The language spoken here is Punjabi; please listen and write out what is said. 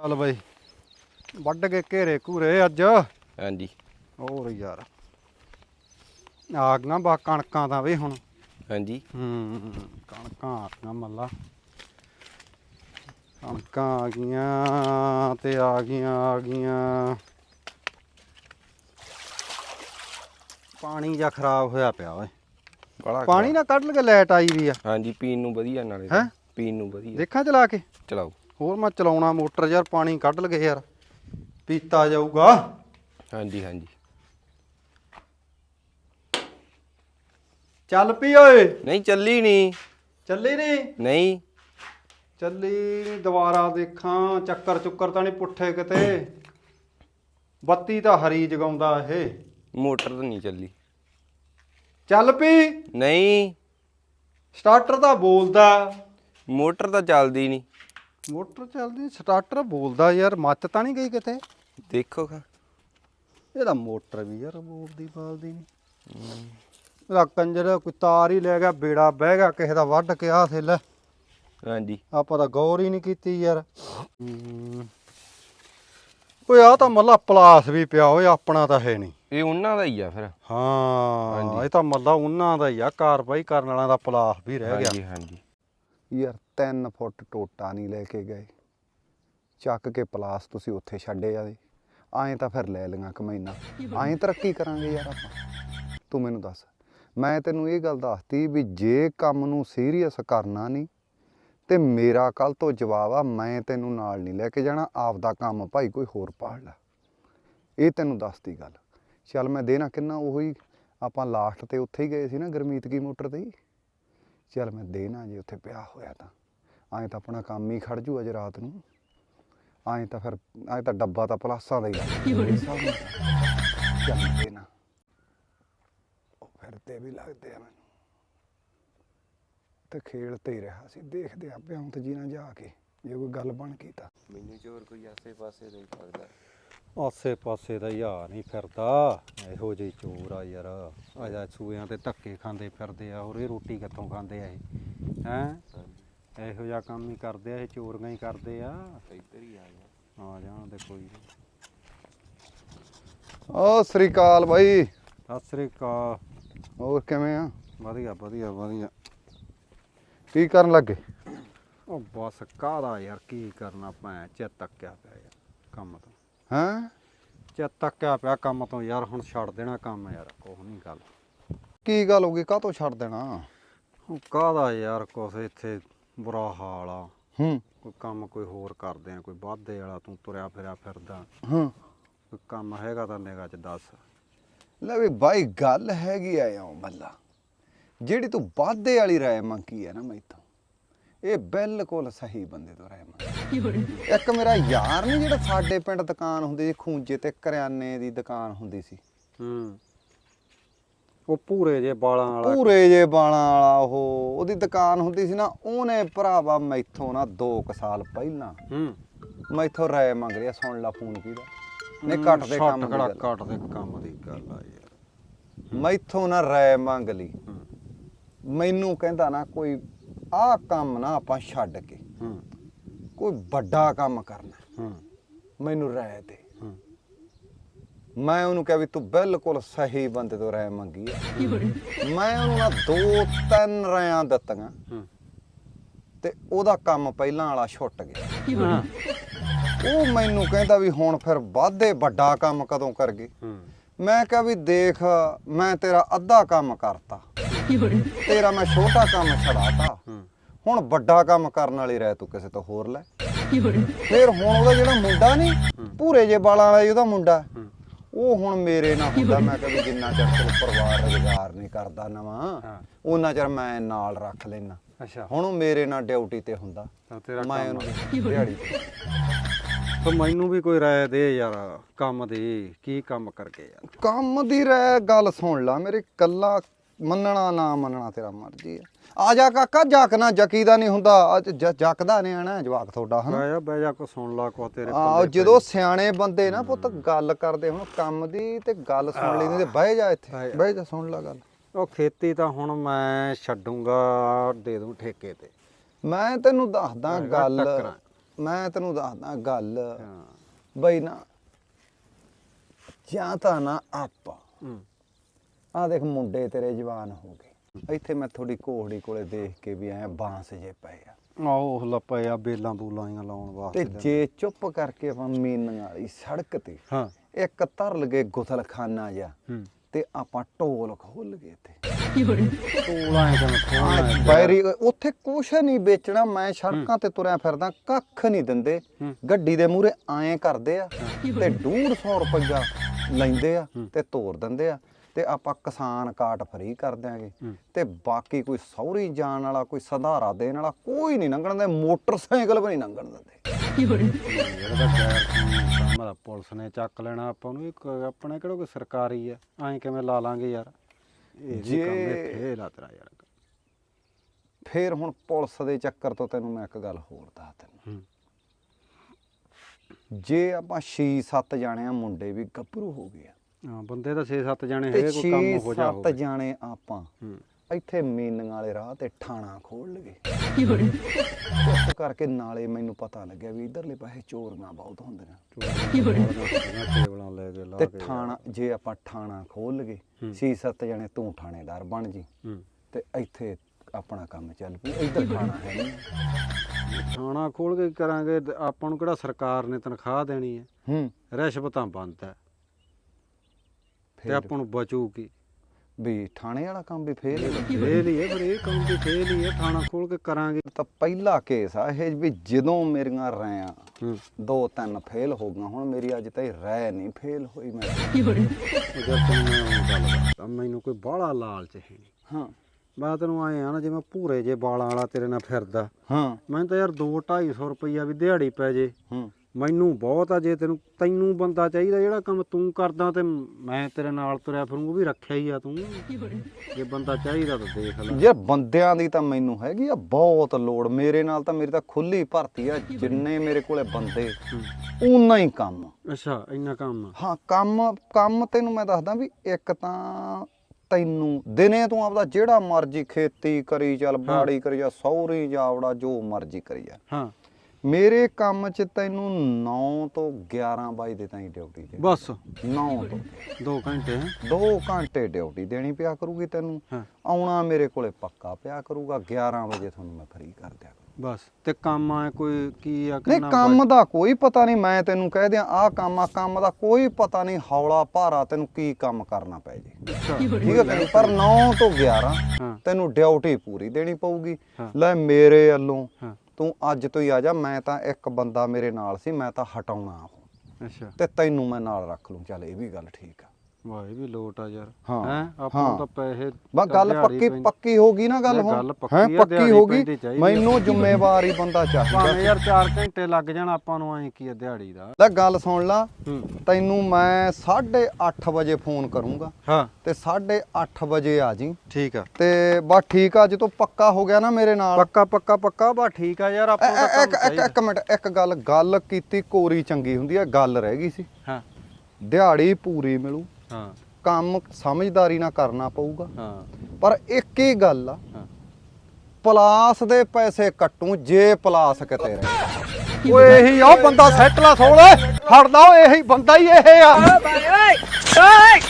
ਚੱਲ ਬਈ। ਵੱਢ ਕੇ ਘੇਰੇ ਘੂਰੇ ਅੱਜ। ਹਾਂਜੀ। ਹੋਰ ਯਾਰ। ਆ ਗਈਆਂ ਬਾ ਕਣਕਾਂ ਤਾਂ ਵੀ ਹੁਣ। ਹਾਂਜੀ। ਹੂੰ ਕਣਕਾਂ ਆ ਗਈਆਂ ਮੱਲਾ। ਕਣਕਾਂ ਆ ਗਈਆਂ ਤੇ ਆ ਗਈਆਂ ਆ ਗਈਆਂ। ਪਾਣੀ ਜਾਂ ਖਰਾਬ ਹੋਇਆ ਪਿਆ ਓਏ। ਬੜਾ ਪਾਣੀ ਨਾ ਕੱਢ ਕੇ ਲਾਈਟ ਆਈ ਵੀ ਆ। ਹਾਂਜੀ ਪੀਣ ਨੂੰ ਵਧੀਆ ਨਾਲੇ। ਹੈਂ? ਪੀਣ ਨੂੰ ਵਧੀਆ। ਦੇਖਾਂ ਚਲਾ ਕੇ। ਚਲਾਓ। ਹੋਰ ਮੈਂ ਚਲਾਉਣਾ ਮੋਟਰ ਯਾਰ ਪਾਣੀ ਕੱਢ ਲਗੇ ਯਾਰ। ਪੀਤਾ ਜਾਊਗਾ। ਹਾਂਜੀ ਹਾਂਜੀ। ਚੱਲ ਪੀ ਓਏ। ਨਹੀਂ ਚੱਲੀ ਨਹੀਂ। ਚੱਲੀ ਨਹੀਂ? ਨਹੀਂ। ਚੱਲੀ ਦੁਬਾਰਾ ਦੇਖਾਂ। ਚੱਕਰ ਚੁੱਕਰ ਤਾਂ ਨਹੀਂ ਪੁੱਠੇ ਕਿਤੇ। ਬੱਤੀ ਤਾਂ ਹਰੀ ਜਗਾਉਂਦਾ ਇਹ। ਮੋਟਰ ਤਾਂ ਨਹੀਂ ਚੱਲੀ। ਚੱਲ ਪੀ। ਨਹੀਂ। ਸਟਾਰਟਰ ਤਾਂ ਬੋਲਦਾ। ਮੋਟਰ ਤਾਂ ਚੱਲਦੀ ਨਹੀਂ। ਮੋਟਰ ਚੱਲਦੀ ਸਟਾਰਟਰ ਬੋਲਦਾ ਯਾਰ ਮੱਤ ਤਾਂ ਨਹੀਂ ਗਈ ਕਿਤੇ। ਦੇਖੋ ਖਾ ਇਹਦਾ ਮੋਟਰ ਵੀ ਯਾਰ ਬੋਲਦੀ ਬਾਲਦੀ ਨਹੀਂ ਇਹਦਾ ਕੰਜਰ ਕੋਈ ਤਾਰ ਹੀ ਲੈ ਗਿਆ ਬੇੜਾ ਬਹਿ ਗਿਆ ਕਿਸੇ ਦਾ ਵੱਢ ਕੇ ਆ ਥੇ ਲੈ ਹਾਂਜੀ। ਆਪਾਂ ਤਾਂ ਗੌਰ ਹੀ ਨਹੀਂ ਕੀਤੀ ਯਾਰ। ਓਏ ਆ ਤਾਂ ਮੱਲਾ ਪਲਾਸ ਵੀ ਪਿਆ ਓਏ ਆਪਣਾ ਤਾਂ ਹੈ ਨਹੀਂ। ਇਹ ਉਹਨਾਂ ਦਾ ਹੀ ਆ ਫਿਰ। ਹਾਂ। ਇਹ ਤਾਂ ਮੱਲਾ ਉਹਨਾਂ ਦਾ ਹੀ ਆ ਕਾਰਵਾਈ ਕਰਨ ਵਾਲਿਆਂ ਦਾ ਪਲਾਸ ਵੀ ਰਹਿ ਗਿਆ। ਹਾਂਜੀ ਹਾਂਜੀ। ਯਾਰ 3 ਫੁੱਟ ਟੋਟਾ ਨਹੀਂ ਲੈ ਕੇ ਗਏ। ਚੱਕ ਕੇ ਪਲਾਸ ਤੁਸੀਂ ਉੱਥੇ ਛੱਡੇ ਆਦੇ ਆਏ ਤਾਂ ਫਿਰ ਲੈ ਲਈਆਂ ਕਮਾਈਆਂ ਐਂ ਤਰੱਕੀ ਕਰਾਂਗੇ ਯਾਰ ਆਪਾਂ। ਤੂੰ ਮੈਨੂੰ ਦੱਸ, ਮੈਂ ਤੈਨੂੰ ਇਹ ਗੱਲ ਦੱਸਤੀ ਵੀ ਜੇ ਕੰਮ ਨੂੰ ਸੀਰੀਅਸ ਕਰਨਾ ਨਹੀਂ, ਤੇ ਮੇਰਾ ਕੱਲ ਤੋਂ ਜਵਾਬ ਆ, ਮੈਂ ਤੈਨੂੰ ਨਾਲ ਨਹੀਂ ਲੈ ਕੇ ਜਾਣਾ, ਆਪਦਾ ਕੰਮ ਭਾਈ ਕੋਈ ਹੋਰ ਪਾੜ ਲੈ। ਇਹ ਤੈਨੂੰ ਦੱਸਤੀ ਗੱਲ। ਚੱਲ ਮੈਂ ਦੇਣਾ ਕਿੰਨਾ, ਉਹੀ ਆਪਾਂ ਲਾਸਟ ਤੇ ਉੱਥੇ ਹੀ ਗਏ ਸੀ ਨਾ ਗਰਮੀਤ ਕੀ ਮੋਟਰ ਤੇ ਹੀ? ਚੱਲ ਮੈਂ ਦੇਣਾ ਜੇ ਉੱਥੇ ਪਿਆ ਹੋਇਆ ਤਾਂ। ਐਂ ਤਾਂ ਆਪਣਾ ਕੰਮ ਹੀ ਖੜ ਜੂ ਅੱਜ ਰਾਤ ਨੂੰ। ਐਂ ਤਾਂ ਫਿਰ ਐਂ ਤਾਂ ਡੱਬਾ ਤਾਂ ਪਲਾਸਾਂ ਦਾ ਹੀ ਲੱਗਦਾ ਚੱਲ ਦੇਣਾ। ਉਹ ਫਿਰ ਤੇ ਵੀ ਲੱਗਦੇ ਆ ਮੈਨੂੰ। ਤੇ ਖੇਲ ਤੇ ਹੀ ਰਿਹਾ ਸੀ ਦੇਖਦੇ ਆ ਬਿਆੰਤ ਜੀ ਨਾਲ ਜਾ ਕੇ ਜੇ ਕੋਈ ਗੱਲ ਬਣ ਗਈ ਤਾਂ। ਮੈਨੂੰ ਚੋਰ ਕੋਈ ਆਸੇ ਪਾਸੇ ਨਹੀਂ ਲੱਗਦਾ। ਆਸੇ ਪਾਸੇ ਦਾ ਯਾ ਨਹੀਂ ਫਿਰਦਾ। ਇਹੋ ਜਿਹੀ ਚੋਰ ਆ ਯਾਰ। ਆ ਜਾ ਸੂਇਆਂ ਤੇ ਧੱਕੇ ਖਾਂਦੇ ਫਿਰਦੇ ਆ। ਹੋਰ ਇਹ ਰੋਟੀ ਕਿੱਥੋਂ ਖਾਂਦੇ ਆ ਇਹ? ਹੈ? ਇਹੋ ਜਿਹਾ ਕੰਮ ਹੀ ਕਰਦੇ ਆ ਇਹ ਚੋਰੀਆਂ ਹੀ ਕਰਦੇ ਆ। ਇੱਧਰ ਹੀ ਆ ਗਿਆ ਆ ਜਾਣ ਦੇ ਕੋਈ। ਓ ਸ੍ਰੀ ਅਕਾਲ ਬਾਈ। ਸਤਿ ਸ੍ਰੀ ਅਕਾਲ। ਹੋਰ ਕਿਵੇਂ ਆ? ਵਧੀਆ ਵਧੀਆ ਵਧੀਆ। ਕੀ ਕਰਨ ਲੱਗੇ? ਉਹ ਬਸ ਕਾਹਦਾ ਯਾਰ ਕੀ ਕਰਨਾ ਭੈਂ ਚਿੱਤ ਤੱਕਿਆ ਪਿਆ ਯਾਰ। ਕੰਮ ਤੋਂ। ਹੈਂ? ਚਿੱਤ ਤੱਕਿਆ ਪਿਆ ਕੰਮ ਤੋਂ ਯਾਰ ਹੁਣ ਛੱਡ ਦੇਣਾ ਕੰਮ ਯਾਰ ਕੁਛ ਨਹੀਂ ਗੱਲ। ਕੀ ਗੱਲ ਹੋ ਗਈ? ਕਾਹਤੋਂ ਛੱਡ ਦੇਣਾ? ਉਹ ਕਾਹਦਾ ਯਾਰ ਕੁਛ ਇੱਥੇ ਬੁਰਾ ਹਾਲ ਆ? ਹੂੰ। ਕੋਈ ਕੰਮ ਕੋਈ ਹੋਰ ਕਰਦੇ ਆ ਕੋਈ ਵਾਧੇ ਵਾਲਾ ਤੂੰ ਤੁਰਿਆ ਫਿਰਿਆ ਫਿਰਦਾ। ਹਾਂ। ਕੋਈ ਕੰਮ ਹੈਗਾ ਤਾਂ ਨਿਗਾਹ ਚ ਦੱਸ। ਲੈ ਵੀ ਬਾਈ ਗੱਲ ਹੈਗੀ ਆ ਯਾ ਮੱਲਾ। ਜਿਹੜੀ ਤੂੰ ਵਾਧੇ ਵਾਲੀ ਰਾਏ ਮੰਗੀ ਹੈ ਨਾ ਮੈਥੋਂ ਇਹ ਬਿਲਕੁਲ ਸਹੀ ਬੰਦੇ ਤੋਂ ਰਾਏ ਮੰਗੀ। ਇੱਕ ਮੇਰਾ ਯਾਰ ਨਹੀਂ ਜਿਹੜਾ ਸਾਡੇ ਪਿੰਡ ਦੁਕਾਨ ਹੁੰਦੀ ਸੀ ਖੂੰਜੇ ਤੇ ਕਰਿਆਨੇ ਦੀ ਦੁਕਾਨ ਹੁੰਦੀ ਸੀ। ਹੂੰ। ਉਹ ਪੂਰੇ ਜੇ ਬਾਲਾਂ ਵਾਲਾ ਪੂਰੇ ਜੇ ਬਾਲਾਂ ਵਾਲਾ ਉਹ ਉਹਦੀ ਦੁਕਾਨ ਹੁੰਦੀ ਸੀ ਨਾ ਉਹਨੇ ਭਰਾਵਾ ਮੈਥੋਂ ਨਾ 2 ਸਾਲ ਪਹਿਲਾਂ ਹੂੰ। ਮੈਥੋਂ ਰਾਏ ਮੰਗ ਰਿਹਾ ਸੁਣ ਲਾ ਫੋਨ ਕੀਦਾ। ਨੇ ਕੱਟ ਦੇ ਕੰਮ ਦੀ। ਕੱਟ ਦੇ ਕੰਮ ਦੀ ਗੱਲ ਆ ਯਾਰ। ਮੈਥੋਂ ਨਾ ਰਾਏ ਮੰਗ ਲਈ। ਮੈਨੂੰ ਕਹਿੰਦਾ ਨਾ ਕੋਈ ਆਹ ਕੰਮ ਨਾ ਆਪਾਂ ਛੱਡ ਕੇ ਕੋਈ ਵੱਡਾ ਕੰਮ ਕਰਨਾ। ਹੂੰ। ਮੈਨੂੰ ਰਾਏ ਦੇ। ਹੂੰ। ਮੈਂ ਉਹਨੂੰ ਕਿਹਾ ਵੀ ਤੂੰ ਬਿਲਕੁਲ ਸਹੀ ਬੰਦੇ ਤੋਂ ਰਾਏ ਮੰਗੀ ਹੈ ਮੈਂ ਉਹਨੂੰ ਨਾ ਦੋ ਤਿੰਨ ਰਾਇਆਂ ਦਿੱਤੀਆਂ। ਹੂੰ। ਤੇ ਉਹਦਾ ਕੰਮ ਪਹਿਲਾਂ ਵਾਲਾ ਛੁੱਟ ਗਿਆ। ਉਹ ਮੈਨੂੰ ਕਹਿੰਦਾ ਵੀ ਹੁਣ ਫਿਰ ਵਾਧੇ ਵੱਡਾ ਕੰਮ ਕਦੋਂ ਕਰਗੇ? ਹੂੰ। ਮੈਂ ਕਿਹਾ ਵੀ ਦੇਖ ਮੈਂ ਤੇਰਾ ਅੱਧਾ ਕੰਮ ਕਰਤਾ। ਤੇਰਾ ਮੈਂ ਛੋਟਾ ਕੰਮ ਛੜਾਤਾ ਹੂੰ। ਹੁਣ ਵੱਡਾ ਕੰਮ ਕਰਨ ਵਾਲੀ ਰਹਿ ਤੂੰ ਕਿਸੇ ਤੋਂ ਹੋਰ ਲੈ। ਫਿਰ ਹੁਣ ਉਹਦਾ ਜਿਹੜਾ ਮੁੰਡਾ ਨਹੀਂ ਪੂਰੇ ਜੇ ਬਾਲਾਂ ਵਾਲਾ ਸੀ ਉਹਦਾ ਮੁੰਡਾ। ਉਹ ਹੁਣ ਮੇਰੇ ਨਾਲ ਹੁੰਦਾ। ਮੈਂ ਕਿਹਾ ਵੀ ਜਿੰਨਾ ਚਿਰ ਤੇਰਾ ਪਰਿਵਾਰ ਰੁਜ਼ਗਾਰ ਨਹੀਂ ਕਰਦਾ ਨਵਾਂ। ਉਹਨਾਂ ਚਿਰ ਮੈਂ ਨਾਲ ਰੱਖ ਲੈਣਾ ਅੱਛਾ। ਹੁਣ ਉਹ ਮੇਰੇ ਨਾਲ ਡਿਊਟੀ ਤੇ ਹੁੰਦਾ। ਤਾਂ ਤੇਰਾ ਮੈਂ ਉਹਨੂੰ ਦਿਹਾੜੀ ਤੇ। ਤਾਂ ਮੈਨੂੰ ਵੀ ਕੋਈ ਰਾਏ ਦੇ ਯਾਰ ਕੰਮ ਦੀ ਕੀ ਕੰਮ ਕਰਕੇ ਯਾਰ? ਕੰਮ ਦੀ ਰਹਿ ਗੱਲ ਸੁਣ ਲਾ ਮੇਰੇ ਕੱਲਾ ਮੰਨਣਾ ਨਾ ਮੰਨਣਾ ਤੇਰਾ ਮਰਜ਼ੀ ਆ। ਆ ਜਾ ਕਾਕਾ ਜੱਕਣਾ ਜਕੀ ਦਾ ਨਹੀਂ ਹੁੰਦਾ। ਜੱਕਦਾ ਨੇ ਆਣਾ ਜਵਾਕ ਤੁਹਾਡਾ ਹਨਾ? ਆਇਆ ਬਹਿ ਜਾ ਕੋ ਸੁਣ ਲਾ ਕੋ ਤੇਰੇ ਆ ਜਦੋਂ ਸਿਆਣੇ ਬੰਦੇ ਨਾ ਪੁੱਤ ਗੱਲ ਕਰਦੇ ਹੁਣ ਕੰਮ ਦੀ ਤੇ ਗੱਲ ਸੁਣ ਲਈ ਤੇ ਬਹਿ ਜਾ ਇੱਥੇ। ਬਹਿ ਜਾ। ਸੁਣ ਲਾ ਗੱਲ। ਉਹ ਖੇਤੀ ਤਾਂ ਹੁਣ ਮੈਂ ਛੱਡੂੰਗਾ ਦੇ ਦੂੰ ਠੇਕੇ ਤੇ। ਮੈਂ ਤੈਨੂੰ ਦੱਸਦਾ ਗੱਲ। ਮੈਂ ਤੈਨੂੰ ਦੱਸਦਾ ਗੱਲ। ਬਈ ਨਾ ਜਾਂ ਤਾਂ ਨਾ ਆਪਾਂ ਹੂੰ। ਆ ਦੇਖ ਮੁੰਡੇ ਤੇਰੇ ਜਵਾਨ ਹੋ ਗਏ। ਇੱਥੇ ਮੈਂ ਥੋੜੀ ਕੋਹੜੀ ਕੋਲੇ ਦੇਖ ਕੇ ਵੀ ਐ ਬਾਂਸ ਜੇ ਪਏ ਆ। ਆਹ ਲੱਪੇ ਆ ਬੇਲਾਂ ਬੂਲਾਂ ਜਿਹੀਆਂ ਲਾਉਣ ਤੇ ਵਾਸਤੇ। ਜੇ ਚੁੱਪ ਕਰਕੇ ਆਪਾਂ ਮੀਨਾਂ ਵਾਲੀ ਸੜਕ ਤੇ ਹਾਂ। ਇੱਕ ਧਰ ਲਗੇ ਗੁਸਲਖਾਨਾ ਜਾ ਤੇ ਆਪਾਂ ਢੋਲ ਖੋਲ ਗਏ ਤੇ ਕਿਵੇਂ? ਬੈਰੀ ਉੱਥੇ ਕੁਛ ਨਹੀਂ ਵੇਚਣਾ ਮੈਂ ਸੜਕਾਂ ਤੇ ਤੁਰਿਆ ਫਿਰਦਾ ਕੱਖ ਨਹੀਂ ਦਿੰਦੇ। ਗੱਡੀ ਦੇ ਮੂਹਰੇ ਐਂ ਕਰਦੇ ਆ ਤੇ 150 ਰੁਪਇਆ ਲੈਂਦੇ ਆ ਤੇ ਤੋੜ ਦਿੰਦੇ ਆ। ਤੇ ਆਪਾਂ ਕਿਸਾਨ ਕਾਟ ਫਰੀ ਕਰ ਦਿਆਂਗੇ। ਤੇ ਬਾਕੀ ਕੋਈ ਸੌਰੀ ਜਾਣ ਵਾਲਾ ਕੋਈ ਸੰਧਾਰਾ ਦੇਣ ਵਾਲਾ ਕੋਈ ਨਹੀਂ ਲੰਘਣ ਦਿੰਦੇ ਮੋਟਰਸਾਈਕਲ ਵੀ ਨਹੀਂ ਲੰਘਣ ਦਿੰਦੇ। ਆ ਪੁਲਿਸ ਨੇ ਚੱਕ ਲੈਣਾ ਆਪਾਂ ਨੂੰ ਇੱਕ ਆਪਣੇ ਕਿਹੜਾ ਕੋਈ ਸਰਕਾਰੀ ਆ ਐਂ ਕਿਵੇਂ ਲਾ ਲਾਂਗੇ ਯਾਰ। ਇਹ ਜੇ ਫੇਲ ਆ ਤੇਰਾ ਯਾਰ। ਫੇਰ ਹੁਣ ਪੁਲਿਸ ਦੇ ਚੱਕਰ ਤੋਂ ਤੈਨੂੰ ਮੈਂ ਇੱਕ ਗੱਲ ਹੋਰ ਦੱਸ ਹੂੰ। ਜੇ ਆਪਾਂ 6-7 ਜਾਣੇ ਆ ਮੁੰਡੇ ਵੀ ਗੱਭਰੂ ਹੋ ਗਏ ਆ ਹਾਂ ਬੰਦੇ ਤਾਂ 6-7 ਜਾਣੇ ਤੇ ਹੈਗੇ ਕੋਈ ਕੰਮ ਹੋ ਜਾ 6-7 ਹੋਵੇ। ਜਾਣੇ ਆਪਾਂ। ਹੂੰ। ਇੱਥੇ ਮੀਨੀਆਂ ਵਾਲੇ ਰਾਹ ਤੇ ਠਾਣਾ ਖੋਲ ਲਗੇ ਚੁੱਪ ਕਰਕੇ ਨਾਲੇ ਮੈਨੂੰ ਪਤਾ ਲੱਗਿਆ ਵੀ ਇਧਰਲੇ ਪਾਸੇ ਚੋਰੀਆਂ ਬਹੁਤ ਹੁੰਦੀਆਂ। ਟੇਬਲਾਂ ਲੈ ਕੇ ਲਾ ਤੇ ਕੇ ਠਾਣਾ ਜੇ ਆਪਾਂ ਠਾਣਾ ਖੋਲ ਲਗੇ ਹੂੰ। 6-7 ਜਣੇ ਤੂੰ ਠਾਣੇਦਾਰ ਬਣ ਜੀ। ਹੂੰ। ਤੇ ਇੱਥੇ ਆਪਣਾ ਕੰਮ ਚੱਲ ਪੂ ਇੱਧਰ ਠਾਣਾ ਹੈ ਨਹੀਂ। ਥਾਣਾ ਖੋਲ ਕੇ ਕਰਾਂਗੇ ਤੇ ਆਪਾਂ ਨੂੰ ਕਿਹੜਾ ਸਰਕਾਰ ਨੇ ਤਨਖਾਹ ਦੇਣੀ ਹੈ? ਹੂੰ। ਰਿਸ਼ਵਤਾਂ ਬੰਦ ਹੈ। ਤੇ ਫੇਰ ਆਪਾਂ ਨੂੰ ਬਚੂ ਕੀ? ਵੀ ਠਾਣੇ ਵਾਲਾ ਕੰਮ ਵੀ ਫੇਰ ਹੀ। ਫੇਲ ਹੀ ਹੈ ਫਿਰ ਇਹ ਕੰਮ ਵੀ ਫੇਲ ਹੀ ਹੈ। ਥਾਣਾ ਖੋਲ ਕੇ ਕਰਾਂਗੇ। ਤਾਂ ਪਹਿਲਾ ਕੇਸ ਆ ਇਹ ਵੀ ਜਦੋਂ ਮੇਰੀਆਂ ਰਹਿਆਂ ਹੂੰ। ਦੋ ਤਿੰਨ ਫੇਲ ਹੋ ਗਈਆਂ ਹੁਣ ਮੇਰੀ ਅੱਜ ਤਾਈਂ ਰਹਿ ਨਹੀਂ ਫੇਲ ਹੋਈ ਮੈਂ। ਜਦ ਤੈਨੂੰ ਮੈਂ ਉਹ ਗੱਲ ਦੱਸਦਾ ਮੈਨੂੰ ਕੋਈ ਬਾਹਲਾ ਲਾਲਚ ਹੈ ਨਹੀਂ। ਹਾਂ। ਮੈਂ ਤੈਨੂੰ ਆਏ ਆ ਨਾ ਜਿਵੇਂ ਭੂਰੇ ਜੇ ਵਾਲਾਂ ਵਾਲਾ ਤੇਰੇ ਨਾਲ ਫਿਰਦਾ ਹਾਂ। ਮੈਨੂੰ ਤਾਂ ਯਾਰ 2 250 ਰੁਪਈਆ ਵੀ ਦਿਹਾੜੀ ਪੈ ਜੇ। ਹੂੰ। ਮੈਨੂੰ ਬਹੁਤ ਆ ਜੇ ਤੈਨੂੰ ਤੈਨੂੰ ਬੰਦਾ ਚਾਹੀਦਾ ਜਿਹੜਾ ਕੰਮ ਤੂੰ ਕਰਦਾ ਤੇ ਮੈਂ ਤੇਰੇ ਨਾਲ ਤੁਰਿਆ ਫਿਰੂ ਉਹ ਵੀ ਰੱਖਿਆ ਹੀ ਆ ਤੂੰ। ਜੇ ਬੰਦਾ ਚਾਹੀਦਾ ਤਾਂ ਦੇਖ ਲੈ। ਯਾਰ ਬੰਦਿਆਂ ਦੀ ਤਾਂ ਮੈਨੂੰ ਹੈਗੀ ਆ ਬਹੁਤ ਲੋੜ ਮੇਰੇ ਨਾਲ ਤਾਂ ਮੇਰੀ ਤਾਂ ਖੁੱਲੀ ਭਰਤੀ ਆ ਜਿੰਨੇ ਮੇਰੇ ਕੋਲੇ ਬੰਦੇ ਉਨਾ ਹੀ ਕੰਮ। ਅੱਛਾ ਇੰਨਾ ਕੰਮ ਹਾਂ ਕੰਮ ਕੰਮ ਤੈਨੂੰ ਮੈਂ ਦੱਸਦਾ ਵੀ ਇੱਕ ਤਾਂ ਤੈਨੂੰ ਦਿਨੇ ਤੂੰ ਆਪਦਾ ਜਿਹੜਾ ਮਰਜ਼ੀ ਖੇਤੀ ਕਰੀ ਚੱਲ ਬਾੜੀ ਕਰੀ ਜਾ ਸੌਰੀ ਜਾਵੜਾ ਜੋ ਮਰਜ਼ੀ ਕਰੀ ਜਾ ਹਾਂ। ਮੇਰੇ ਕੰਮ 'ਚ ਤੈਨੂੰ 9 ਤੋਂ 11 ਵਜੇ ਦੇ ਤਾਈਂ ਡਿਊਟੀ ਤੇ ਬਸ। 9 ਤੋਂ। 2 ਘੰਟੇ ਹੈਂ? 2 ਘੰਟੇ ਡਿਊਟੀ ਦੇਣੀ ਪਿਆ ਕਰੂਗੀ ਤੈਨੂੰ। ਆਉਣਾ ਮੇਰੇ ਕੋਲੇ ਪੱਕਾ ਪਿਆ ਕਰੂਗਾ 11 ਵਜੇ ਤੁਹਾਨੂੰ ਮੈਂ ਫ੍ਰੀ ਕਰ ਦਿਆ ਬਸ। ਤੇ ਕੰਮ ਆ ਕੋਈ ਕੀ ਆ ਨਹੀਂ ਕੰਮ ਦਾ ਕੋਈ ਪਤਾ ਨਹੀਂ ਮੈਂ ਤੈਨੂੰ ਕਹਿ ਦਿਆਂ ਆਹ ਕੰਮ ਆ ਕੰਮ ਦਾ ਕੋਈ ਪਤਾ ਨਹੀਂ ਹੌਲਾ ਭਾਰਾ ਤੈਨੂੰ ਕੀ ਕੰਮ ਕਰਨਾ ਪੈ ਜੇ। ਠੀਕ ਹੈ ਤੈਨੂੰ? ਪਰ 9 ਤੋਂ 11 ਹਾਂ। ਤੈਨੂੰ ਡਿਊਟੀ ਪੂਰੀ ਦੇਣੀ ਪਊਗੀ। ਲੈ ਮੇਰੇ ਵੱਲੋਂ ਤੂੰ ਅੱਜ ਤੋਂ ਹੀ ਆ ਜਾ ਮੈਂ ਤਾਂ ਇੱਕ ਬੰਦਾ ਮੇਰੇ ਨਾਲ ਸੀ ਮੈਂ ਤਾਂ ਹਟਾਉਣਾ ਉਹ। ਅੱਛਾ। ਤੇ ਤੈਨੂੰ ਮੈਂ ਨਾਲ ਰੱਖ ਲੂੰ। ਚੱਲ ਇਹ ਵੀ ਗੱਲ ਠੀਕ ਆ। ਵਾਹ ਇਹ ਵੀ ਲੋਟ ਆ ਯਾਰ। ਹਾਂ, ਆਪਾਂ ਨੂੰ। ਤਾਂ ਪੈਸੇ ਬਸ ਗੱਲ ਪੱਕੀ। ਪੱਕੀ ਹੋ ਗਈ ਨਾ ਗੱਲ ਹੁਣ। ਹੈਂ, ਆ, ਪੱਕੀ ਹੋ ਗਈ ਆ। ਮੈਨੂੰ ਜ਼ਿੰਮੇਵਾਰ ਹੀ ਬੰਦਾ ਚਾਹੀਦਾ। ਭਾਵੇਂ ਯਾਰ 4 ਘੰਟੇ ਲੱਗ ਜਾਣ ਆਪਾਂ ਨੂੰ ਐਂ ਕੀ ਆ ਦਿਹਾੜੀ ਦਾ? ਲੈ ਗੱਲ ਸੁਣ ਲਾ। ਤੈਨੂੰ ਮੈਂ 8:30 ਵਜੇ ਫੋਨ ਕਰੂੰਗਾ। ਹਾਂ। ਤੇ 8:30 ਵਜੇ ਆ ਜੀ। ਠੀਕ ਆ। ਤੇ ਬਸ ਠੀਕ ਆ ਜਦੋਂ ਪੱਕਾ ਹੋ ਗਿਆ ਨਾ ਮੇਰੇ ਨਾਲ। ਪੱਕਾ ਪੱਕਾ ਪੱਕਾ ਬਾ ਠੀਕ ਆ ਯਾਰ ਆਪਾਂ ਐ- ਇੱਕ ਇੱਕ ਇੱਕ ਮਿੰਟ ਇੱਕ ਗੱਲ ਗੱਲ ਕੀਤੀ ਕੋਰੀ ਚੰਗੀ ਹੁੰਦੀ ਹੈ ਗੱਲ ਰਹਿ ਗਈ ਸੀ। ਹਾਂ। ਦਿਹਾੜੀ ਪੂਰੀ ਮਿਲੂ। ਹਾਂ। ਕੰਮ ਸਮਝਦਾਰੀ ਨਾਲ ਕਰਨਾ ਪਊਗਾ। ਹਾਂ। ਪਰ ਇੱਕ ਹੀ ਗੱਲ ਆ ਹਾਂ। ਪਲਾਸ ਦੇ ਪੈਸੇ ਕੱਟੂ ਜੇ ਪਲਾਸ ਕਿਤੇ ਰਹੇ। ਓਏ ਇਹੀ ਆ ਬੰਦਾ ਸੈਟਲਾ ਸੋਲ ਹਟਦਾ ਓਏ ਇਹੀ ਬੰਦਾ ਹੀ ਇਹ ਆ। ਓਏ ਓਏ